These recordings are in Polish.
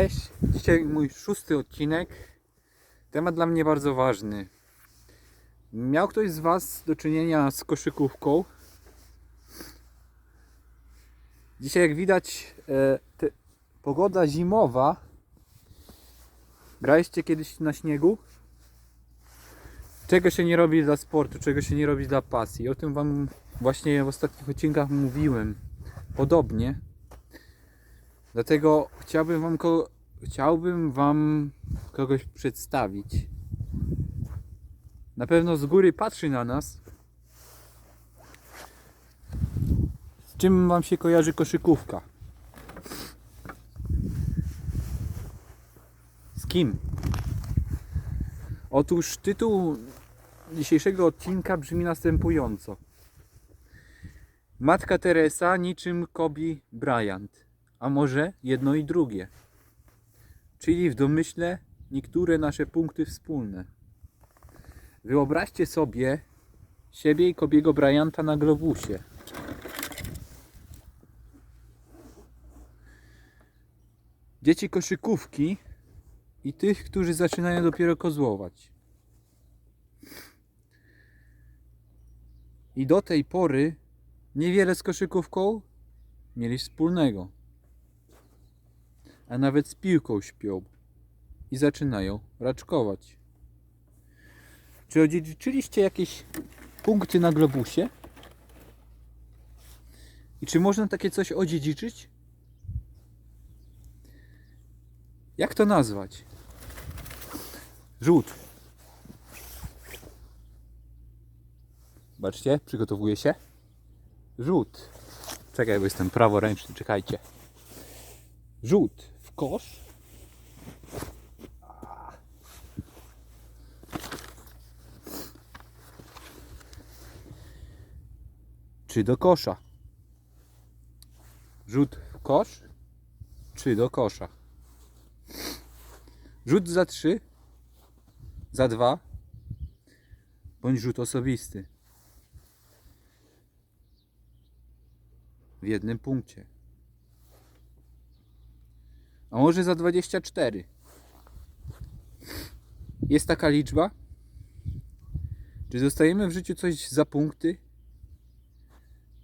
Cześć, dzisiaj mój szósty odcinek. Temat dla mnie bardzo ważny. Miał ktoś z Was do czynienia z koszykówką? Dzisiaj, jak widać, e, te, pogoda zimowa. Graliście kiedyś na śniegu? Czego się nie robi dla sportu, czego się nie robi dla pasji. O tym Wam właśnie w ostatnich odcinkach mówiłem. Podobnie. Dlatego chciałbym wam, ko- chciałbym wam kogoś przedstawić. Na pewno z góry patrzy na nas. Z czym wam się kojarzy koszykówka? Z kim? Otóż tytuł dzisiejszego odcinka brzmi następująco. Matka Teresa niczym Kobe Bryant a może jedno i drugie. Czyli w domyśle niektóre nasze punkty wspólne. Wyobraźcie sobie siebie i Kobiego Bryanta na globusie. Dzieci koszykówki i tych, którzy zaczynają dopiero kozłować. I do tej pory niewiele z koszykówką mieli wspólnego a nawet z piłką śpią i zaczynają raczkować. Czy odziedziczyliście jakieś punkty na globusie? I czy można takie coś odziedziczyć? Jak to nazwać? Rzut. Zobaczcie, przygotowuję się. Rzut. Czekaj, bo jestem praworęczny, czekajcie. Rzut kosz. Czy do kosza? Rzut w kosz, czy do kosza? Rzut za trzy, za dwa, bądź rzut osobisty. W jednym punkcie. A może za 24? Jest taka liczba? Czy dostajemy w życiu coś za punkty?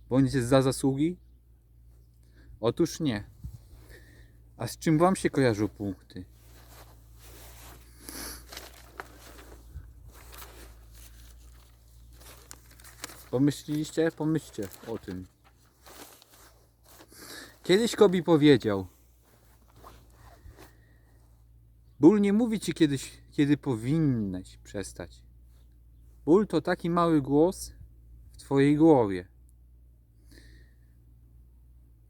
Bądź za zasługi? Otóż nie. A z czym Wam się kojarzą punkty? Pomyśleliście? Pomyślcie o tym. Kiedyś Kobi powiedział, Ból nie mówi ci kiedyś, kiedy powinnaś przestać. Ból to taki mały głos w twojej głowie,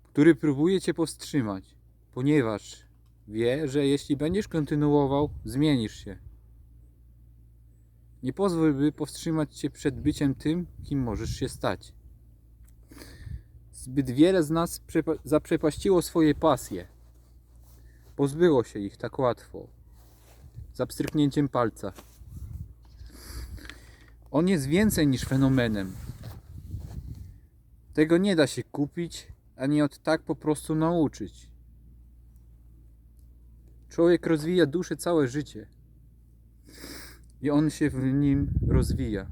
który próbuje cię powstrzymać, ponieważ wie, że jeśli będziesz kontynuował, zmienisz się. Nie pozwól, by powstrzymać cię przed byciem tym, kim możesz się stać. Zbyt wiele z nas przepa- zaprzepaściło swoje pasje. Pozbyło się ich tak łatwo. Za pstryknięciem palca. On jest więcej niż fenomenem. Tego nie da się kupić, ani od tak po prostu nauczyć. Człowiek rozwija duszę całe życie. I on się w nim rozwija.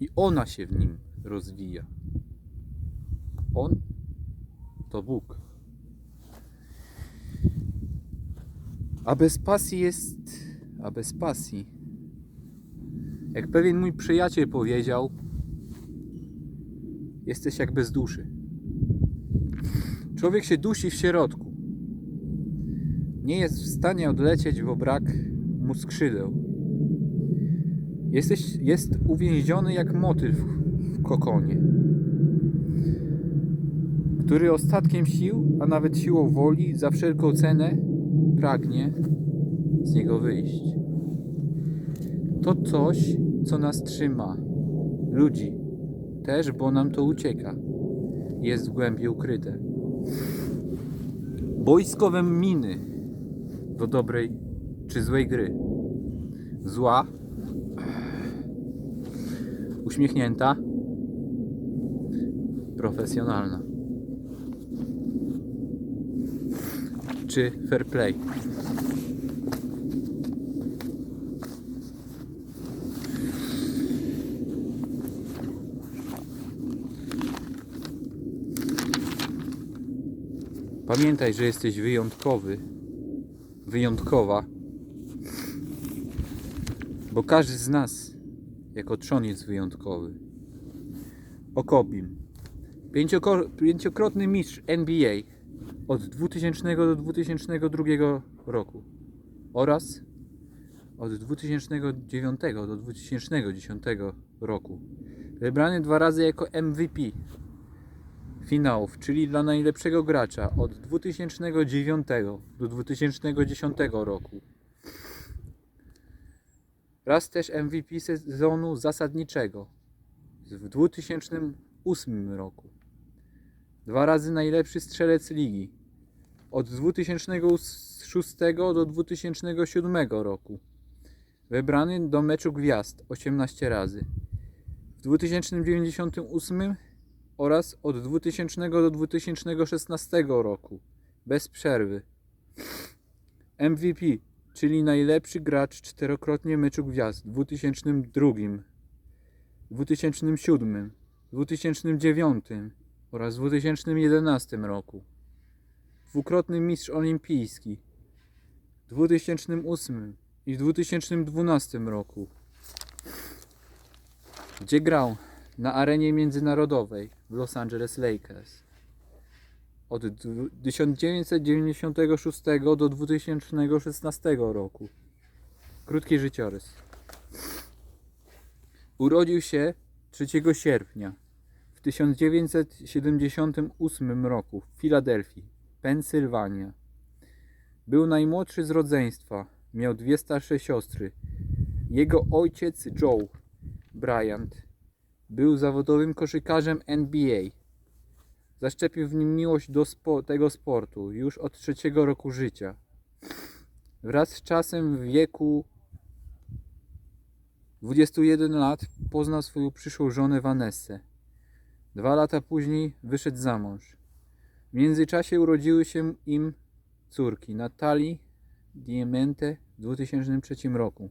I ona się w nim rozwija. On to Bóg. A bez pasji jest. A bez pasji. Jak pewien mój przyjaciel powiedział, jesteś jak bez duszy. Człowiek się dusi w środku. Nie jest w stanie odlecieć, bo brak mu skrzydeł. Jesteś, jest uwięziony jak motyl w, w kokonie, który ostatkiem sił, a nawet siłą woli, za wszelką cenę pragnie z niego wyjść. To coś, co nas trzyma, ludzi, też, bo nam to ucieka, jest w głębi ukryte. Boiskowe miny do dobrej czy złej gry. Zła, uśmiechnięta, profesjonalna. Liczy fair play. Pamiętaj, że jesteś wyjątkowy, wyjątkowa, bo każdy z nas jako trzon jest wyjątkowy. Okobim. Pięciokrotny mistrz NBA od 2000 do 2002 roku oraz od 2009 do 2010 roku. Wybrany dwa razy jako MVP finałów, czyli dla najlepszego gracza od 2009 do 2010 roku. Raz też MVP sezonu zasadniczego w 2008 roku. Dwa razy najlepszy strzelec ligi od 2006 do 2007 roku. Wybrany do meczu gwiazd 18 razy. W 2098 oraz od 2000 do 2016 roku bez przerwy. MVP, czyli najlepszy gracz czterokrotnie meczu gwiazd w 2002, 2007, 2009 oraz 2011 roku. Dwukrotny mistrz olimpijski w 2008 i w 2012 roku. Gdzie grał? Na arenie międzynarodowej w Los Angeles Lakers. Od dwu- 1996 do 2016 roku. Krótki życiorys. Urodził się 3 sierpnia w 1978 roku w Filadelfii, Pensylwania. Był najmłodszy z rodzeństwa. Miał dwie starsze siostry. Jego ojciec Joe Bryant był zawodowym koszykarzem NBA. Zaszczepił w nim miłość do spo- tego sportu już od trzeciego roku życia. Wraz z czasem w wieku 21 lat poznał swoją przyszłą żonę Vanessę. Dwa lata później wyszedł za mąż. W międzyczasie urodziły się im córki Natalii Diamante w 2003 roku.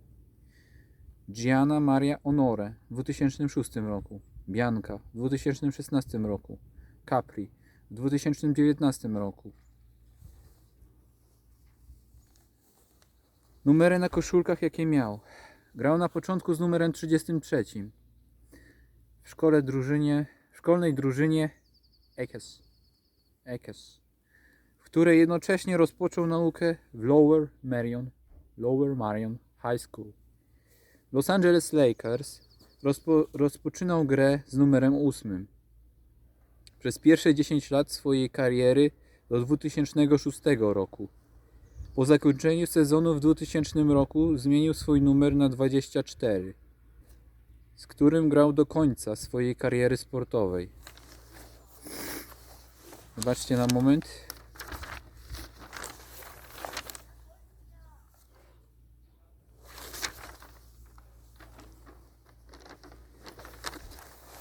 Gianna Maria Honore w 2006 roku, Bianca w 2016 roku, Capri w 2019 roku. Numery na koszulkach jakie miał. Grał na początku z numerem 33. W szkole drużynie, szkolnej drużynie Ekes. Ekes. W której jednocześnie rozpoczął naukę w Lower Marion, Lower Marion High School. Los Angeles Lakers rozpo, rozpoczynał grę z numerem 8. Przez pierwsze 10 lat swojej kariery do 2006 roku. Po zakończeniu sezonu w 2000 roku zmienił swój numer na 24, z którym grał do końca swojej kariery sportowej. Zobaczcie na moment.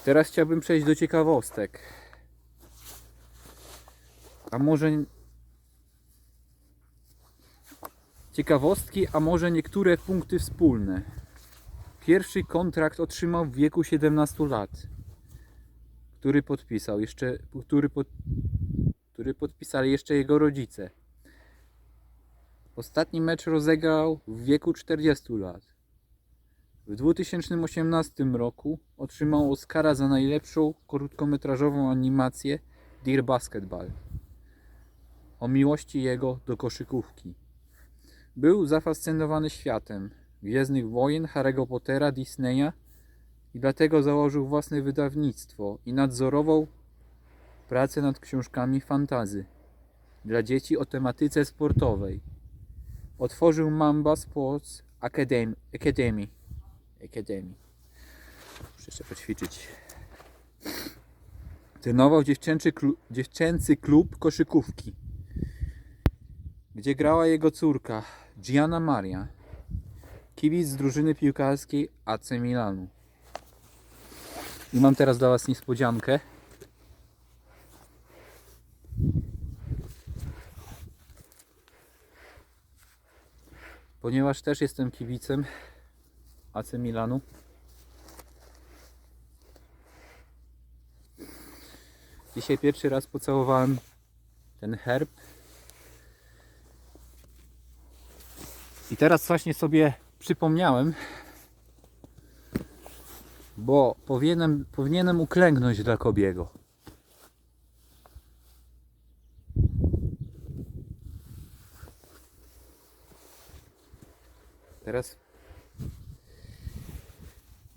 Teraz chciałbym przejść do ciekawostek. A może ciekawostki, a może niektóre punkty wspólne. Pierwszy kontrakt otrzymał w wieku 17 lat, który podpisał jeszcze, który, pod, który podpisali jeszcze jego rodzice. Ostatni mecz rozegrał w wieku 40 lat. W 2018 roku otrzymał Oscara za najlepszą krótkometrażową animację Dear Basketball o miłości jego do koszykówki. Był zafascynowany światem Gwiezdnych Wojen, Harry'ego Pottera, Disneya i dlatego założył własne wydawnictwo i nadzorował pracę nad książkami fantazy dla dzieci o tematyce sportowej. Otworzył Mamba Sports Academy. Academy. Academy. Muszę jeszcze poćwiczyć. Trenował dziewczęcy, klu, dziewczęcy klub koszykówki, gdzie grała jego córka Gianna Maria, kibic z drużyny piłkarskiej AC Milanu. I mam teraz dla Was niespodziankę. ponieważ też jestem kibicem AC Milanu. Dzisiaj pierwszy raz pocałowałem ten herb. I teraz właśnie sobie przypomniałem, bo powinienem, powinienem uklęknąć dla Kobiego. Teraz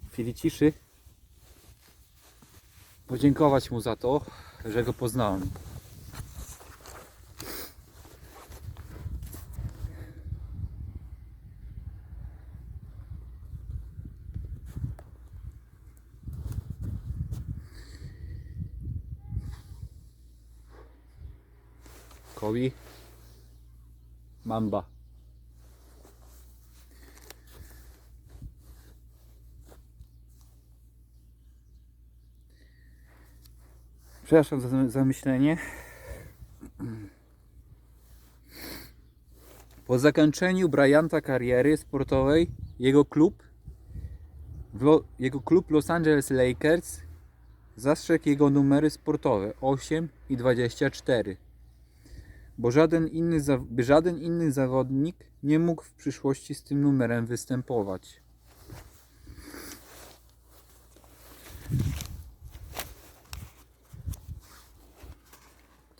w chwili ciszy podziękować mu za to, że go poznałem. Kobi Mamba. Przepraszam za zamyślenie. Po zakończeniu Bryanta kariery sportowej jego klub jego klub Los Angeles Lakers zastrzegł jego numery sportowe 8 i 24 bo żaden inny, by żaden inny zawodnik nie mógł w przyszłości z tym numerem występować.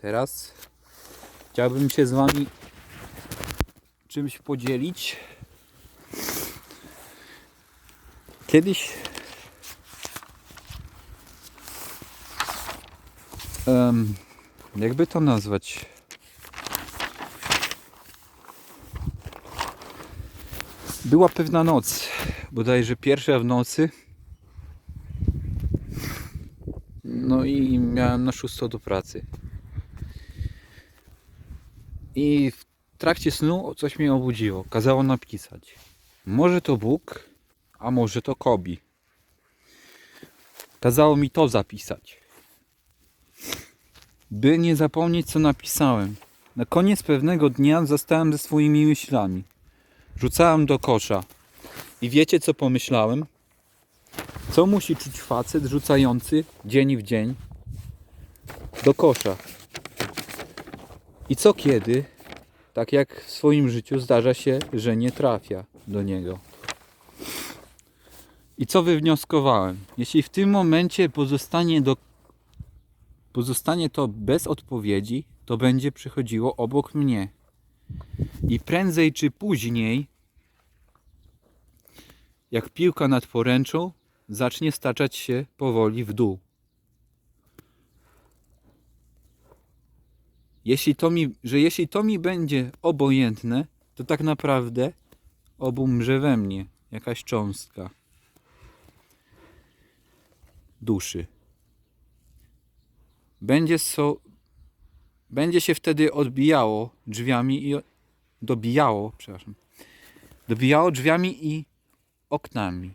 Teraz chciałbym się z Wami czymś podzielić. Kiedyś em, jakby to nazwać? Była pewna noc, bodajże pierwsza w nocy. No i miałem na szóstą do pracy. I w trakcie snu coś mnie obudziło. Kazało napisać. Może to Bóg, a może to Kobi. Kazało mi to zapisać. By nie zapomnieć co napisałem. Na koniec pewnego dnia zostałem ze swoimi myślami. Rzucałem do kosza. I wiecie co pomyślałem? Co musi czuć facet rzucający dzień w dzień do kosza? I co kiedy, tak jak w swoim życiu zdarza się, że nie trafia do niego? I co wywnioskowałem? Jeśli w tym momencie pozostanie, do, pozostanie to bez odpowiedzi, to będzie przychodziło obok mnie. I prędzej czy później, jak piłka nad poręczą, zacznie staczać się powoli w dół. Jeśli to mi, że jeśli to mi będzie obojętne, to tak naprawdę obumrze we mnie jakaś cząstka duszy. Będzie, so, będzie się wtedy odbijało drzwiami i dobijało, przepraszam, dobijało drzwiami i oknami.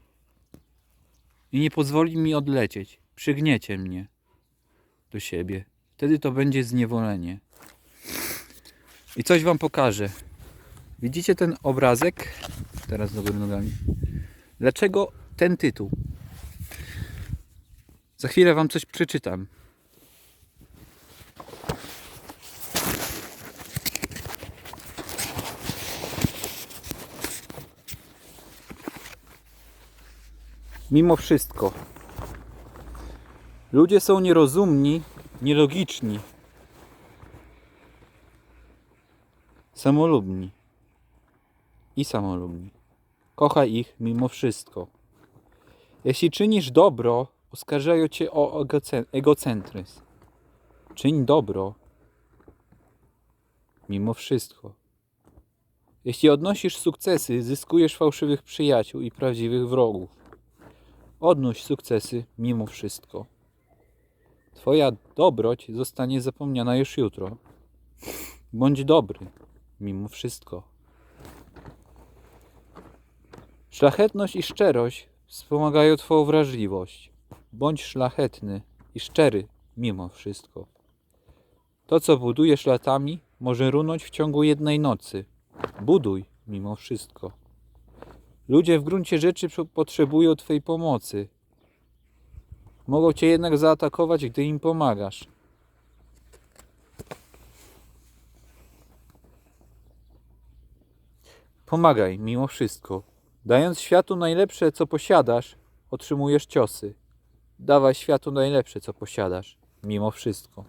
I nie pozwoli mi odlecieć. Przygniecie mnie do siebie. Wtedy to będzie zniewolenie. I coś wam pokażę. Widzicie ten obrazek? Teraz do góry nogami. Dlaczego ten tytuł? Za chwilę wam coś przeczytam. Mimo wszystko. Ludzie są nierozumni, nielogiczni, samolubni i samolubni. Kochaj ich mimo wszystko. Jeśli czynisz dobro, oskarżają cię o egocen- egocentryzm. Czyń dobro mimo wszystko. Jeśli odnosisz sukcesy, zyskujesz fałszywych przyjaciół i prawdziwych wrogów. Odnoś sukcesy mimo wszystko. Twoja dobroć zostanie zapomniana już jutro. Bądź dobry mimo wszystko. Szlachetność i szczerość wspomagają Twoją wrażliwość. Bądź szlachetny i szczery mimo wszystko. To, co budujesz latami, może runąć w ciągu jednej nocy. Buduj mimo wszystko. Ludzie w gruncie rzeczy po- potrzebują Twojej pomocy. Mogą Cię jednak zaatakować, gdy im pomagasz. Pomagaj mimo wszystko. Dając światu najlepsze, co posiadasz, otrzymujesz ciosy. Dawaj światu najlepsze, co posiadasz, mimo wszystko.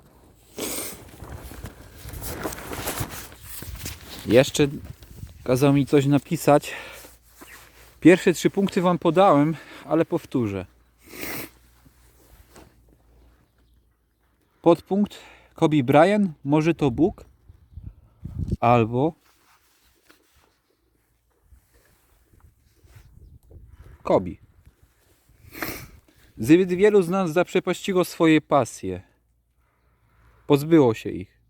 Jeszcze kazał mi coś napisać. Pierwsze trzy punkty Wam podałem, ale powtórzę. Podpunkt Kobe Bryant, może to Bóg, albo Kobe. Zbyt wielu z nas zaprzepaściło swoje pasje. Pozbyło się ich.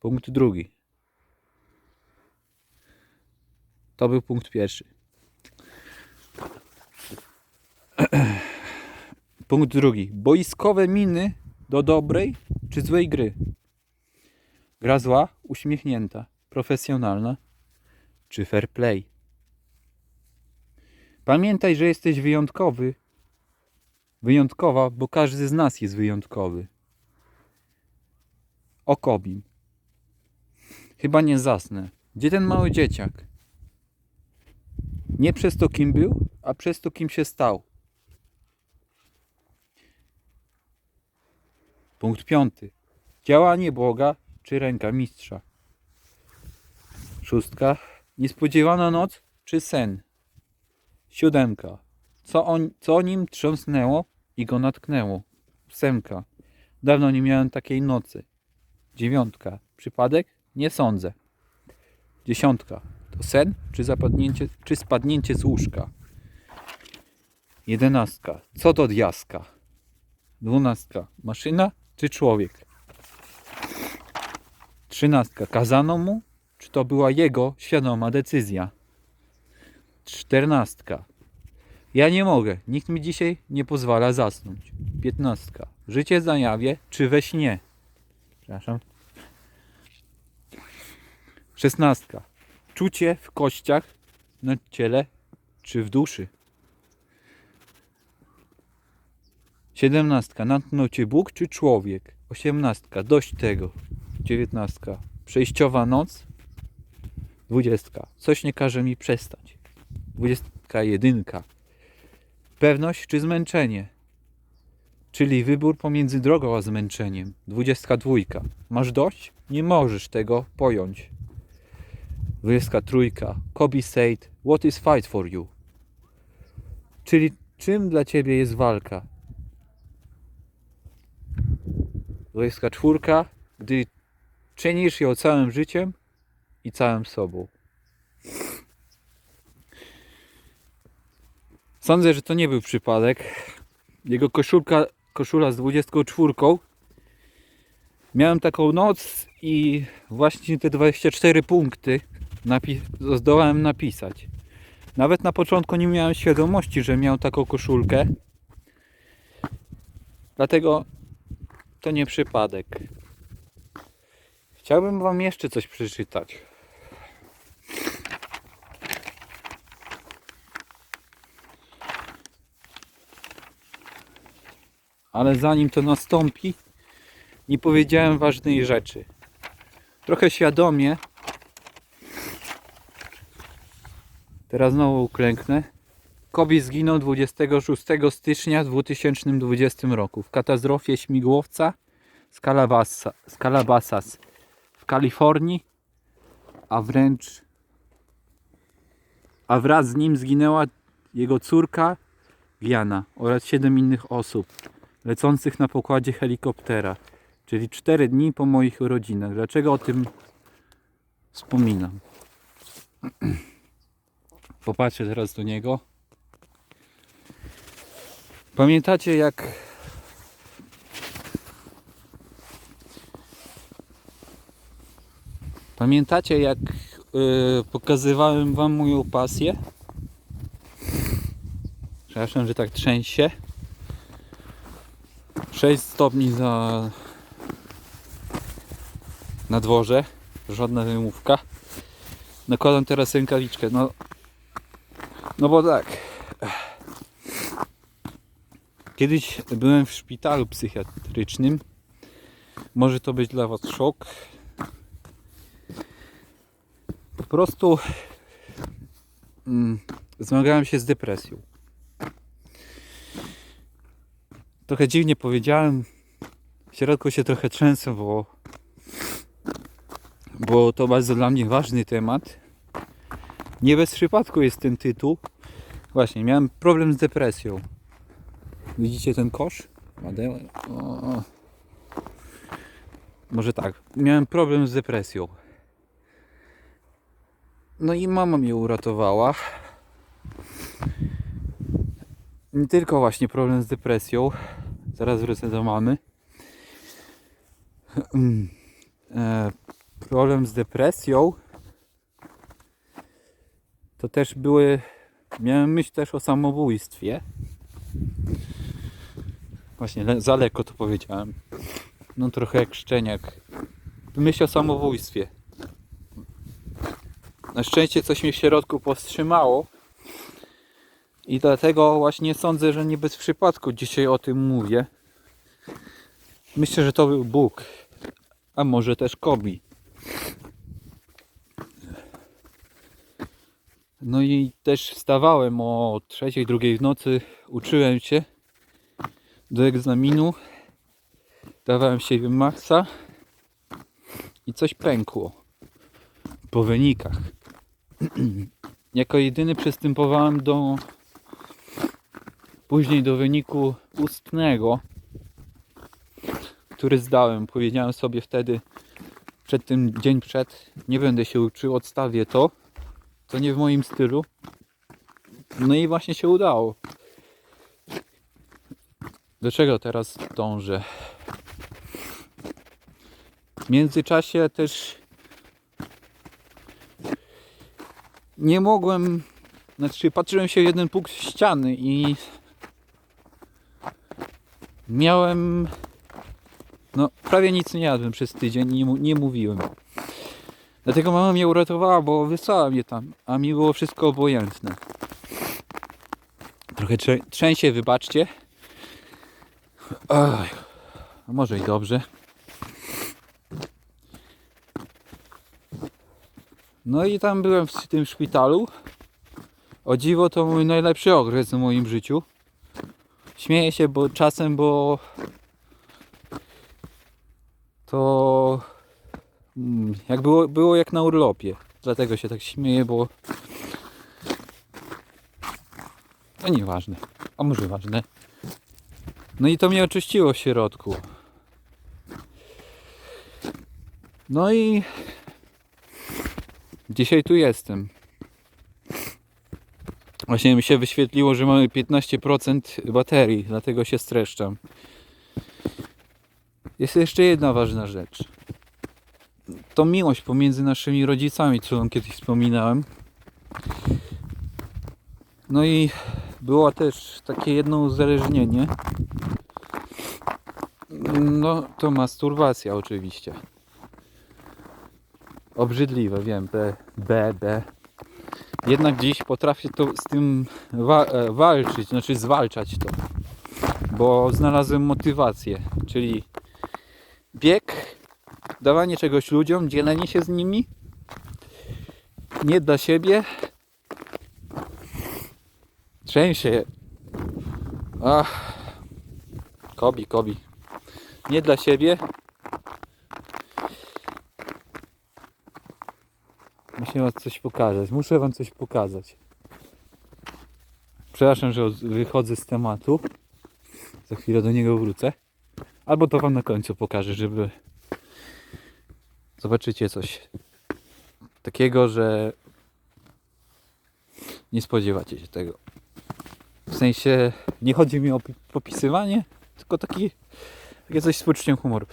Punkt drugi. To był punkt pierwszy. Punkt drugi. Boiskowe miny do dobrej czy złej gry. Gra zła, uśmiechnięta, profesjonalna czy fair play. Pamiętaj, że jesteś wyjątkowy. Wyjątkowa, bo każdy z nas jest wyjątkowy. O Kobim. Chyba nie zasnę. Gdzie ten mały dzieciak? Nie przez to, kim był, a przez to, kim się stał. Punkt piąty. Działanie Boga czy ręka mistrza. Szóstka. Niespodziewana noc czy sen. Siódemka. Co, on, co nim trząsnęło i go natknęło. Ósemka. Dawno nie miałem takiej nocy. Dziewiątka. Przypadek? Nie sądzę. Dziesiątka. To sen czy zapadnięcie, czy spadnięcie z łóżka? Jedenastka. Co to diaska? Dwunastka. Maszyna czy człowiek? Trzynastka. Kazano mu? Czy to była jego świadoma decyzja? Czternastka. Ja nie mogę. Nikt mi dzisiaj nie pozwala zasnąć. Piętnastka. Życie na jawie czy we śnie? Przepraszam. Szesnastka. Czucie w kościach, na ciele czy w duszy? Siedemnastka. Natknął cię Bóg czy człowiek? Osiemnastka. Dość tego. Dziewiętnastka. Przejściowa noc. Dwudziestka. Coś nie każe mi przestać. Dwudziestka jedynka. Pewność czy zmęczenie? Czyli wybór pomiędzy drogą a zmęczeniem. Dwudziestka dwójka. Masz dość? Nie możesz tego pojąć. Dwudziestka trójka. Kobe said, what is fight for you? Czyli czym dla ciebie jest walka? Dwudziestka czwórka. Gdy czynisz ją całym życiem i całym sobą. Sądzę, że to nie był przypadek. Jego koszulka, koszula z 24. Miałem taką noc i właśnie te 24 punkty napi- zdołałem napisać. Nawet na początku nie miałem świadomości, że miał taką koszulkę. Dlatego to nie przypadek. Chciałbym Wam jeszcze coś przeczytać. Ale zanim to nastąpi, nie powiedziałem ważnej rzeczy. Trochę świadomie. Teraz znowu uklęknę. Kobe zginął 26 stycznia 2020 roku w katastrofie śmigłowca z Calabasa, z Calabasas w Kalifornii, a wręcz a wraz z nim zginęła jego córka Giana oraz 7 innych osób lecących na pokładzie helikoptera, czyli 4 dni po moich urodzinach. Dlaczego o tym wspominam? Popatrzę teraz do niego. Pamiętacie jak Pamiętacie jak yy, pokazywałem wam moją pasję? Przepraszam, że tak trzęsie. 6 stopni za na dworze. Żadna wymówka. Nakładam teraz rękawiczkę, no. No bo tak. Kiedyś byłem w szpitalu psychiatrycznym. Może to być dla Was szok. Po prostu mm, zmagałem się z depresją. Trochę dziwnie powiedziałem. W środku się trochę trzęsę, bo, bo to bardzo dla mnie ważny temat. Nie bez przypadku jest ten tytuł. Właśnie, miałem problem z depresją. Widzicie ten kosz? O. Może tak. Miałem problem z depresją. No i mama mnie uratowała. Nie tylko właśnie problem z depresją. Zaraz wrócę do mamy. E, problem z depresją to też były. Miałem myśl też o samobójstwie. Właśnie za lekko to powiedziałem. No trochę jak szczeniak. Myśl o samobójstwie. Na szczęście coś mnie w środku powstrzymało. I dlatego właśnie sądzę, że nie bez przypadku dzisiaj o tym mówię. Myślę, że to był Bóg. A może też Kobi. No i też wstawałem o trzeciej, drugiej w nocy, uczyłem się do egzaminu, dawałem siebie maksa i coś pękło po wynikach. jako jedyny przystępowałem do później do wyniku ustnego, który zdałem. Powiedziałem sobie wtedy przed tym dzień przed, nie będę się uczył, odstawię to. To nie w moim stylu. No i właśnie się udało. Do czego teraz dążę? W międzyczasie też nie mogłem, znaczy patrzyłem się w jeden punkt ściany i miałem, no prawie nic nie jadłem przez tydzień nie, nie mówiłem. Dlatego mama mnie uratowała, bo wysłała mnie tam, a mi było wszystko obojętne. Trochę trzę- trzęsie, wybaczcie. Oj, może i dobrze. No i tam byłem w tym szpitalu. O dziwo to mój najlepszy okres w moim życiu. Śmieję się, bo czasem, bo to jak było, było jak na urlopie. Dlatego się tak śmieję, bo to nieważne. A może ważne. No i to mnie oczyściło w środku. No i dzisiaj tu jestem. Właśnie mi się wyświetliło, że mamy 15% baterii, dlatego się streszczam. Jest jeszcze jedna ważna rzecz. To miłość pomiędzy naszymi rodzicami, którą kiedyś wspominałem. No i było też takie jedno uzależnienie. No to masturbacja oczywiście. Obrzydliwe, wiem, B, B, B. Jednak dziś potrafię to z tym wa- e, walczyć, znaczy zwalczać to. Bo znalazłem motywację, czyli bieg, dawanie czegoś ludziom, dzielenie się z nimi, nie dla siebie. Trzęsie. Ach. Kobi, kobi. Nie dla siebie. Muszę wam coś pokazać. Muszę wam coś pokazać. Przepraszam, że od- wychodzę z tematu. Za chwilę do niego wrócę. Albo to wam na końcu pokażę, żeby zobaczycie coś takiego, że nie spodziewacie się tego. W sensie nie chodzi mi o pi- popisywanie, tylko taki, takie coś z poczuciem humoru.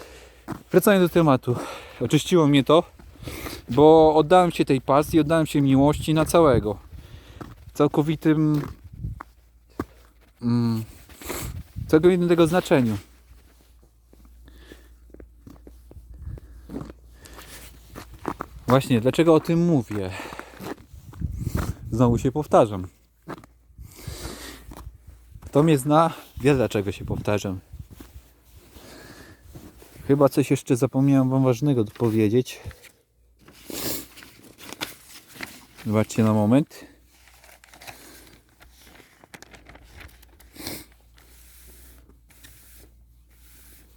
Wracając do tematu. Oczyściło mnie to, bo oddałem się tej pasji, oddałem się miłości na całego. W całkowitym mm, całkowitym tego znaczeniu. Właśnie, dlaczego o tym mówię? Znowu się powtarzam. Kto mnie zna, wie dlaczego się powtarzam. Chyba coś jeszcze zapomniałem wam ważnego powiedzieć. Zobaczcie na moment.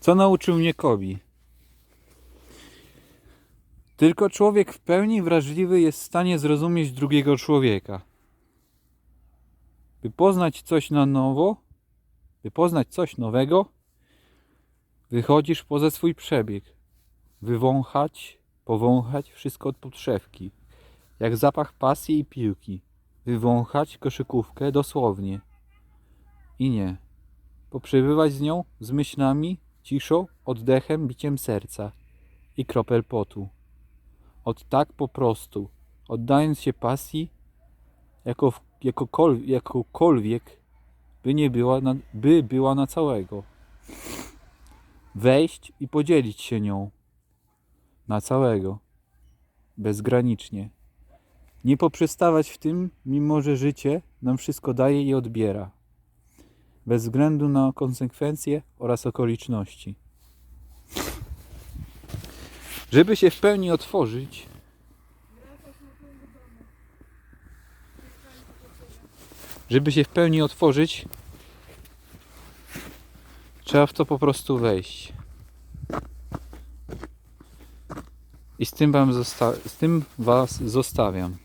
Co nauczył mnie Kobi? Tylko człowiek w pełni wrażliwy jest w stanie zrozumieć drugiego człowieka. By poznać coś na nowo, by poznać coś nowego, wychodzisz poza swój przebieg. Wywąchać, powąchać wszystko od podszewki. Jak zapach pasji i piłki. Wywąchać koszykówkę dosłownie. I nie. Poprzebywać z nią, z myślami, ciszą, oddechem, biciem serca i kropel potu. Od tak po prostu, oddając się pasji, jako, jakokol, jakokolwiek, by nie była na, by była na całego. Wejść i podzielić się nią na całego, bezgranicznie. Nie poprzestawać w tym, mimo że życie nam wszystko daje i odbiera, bez względu na konsekwencje oraz okoliczności. Żeby się w pełni otworzyć, żeby się w pełni otworzyć, trzeba w to po prostu wejść. I z tym, wam z tym Was zostawiam.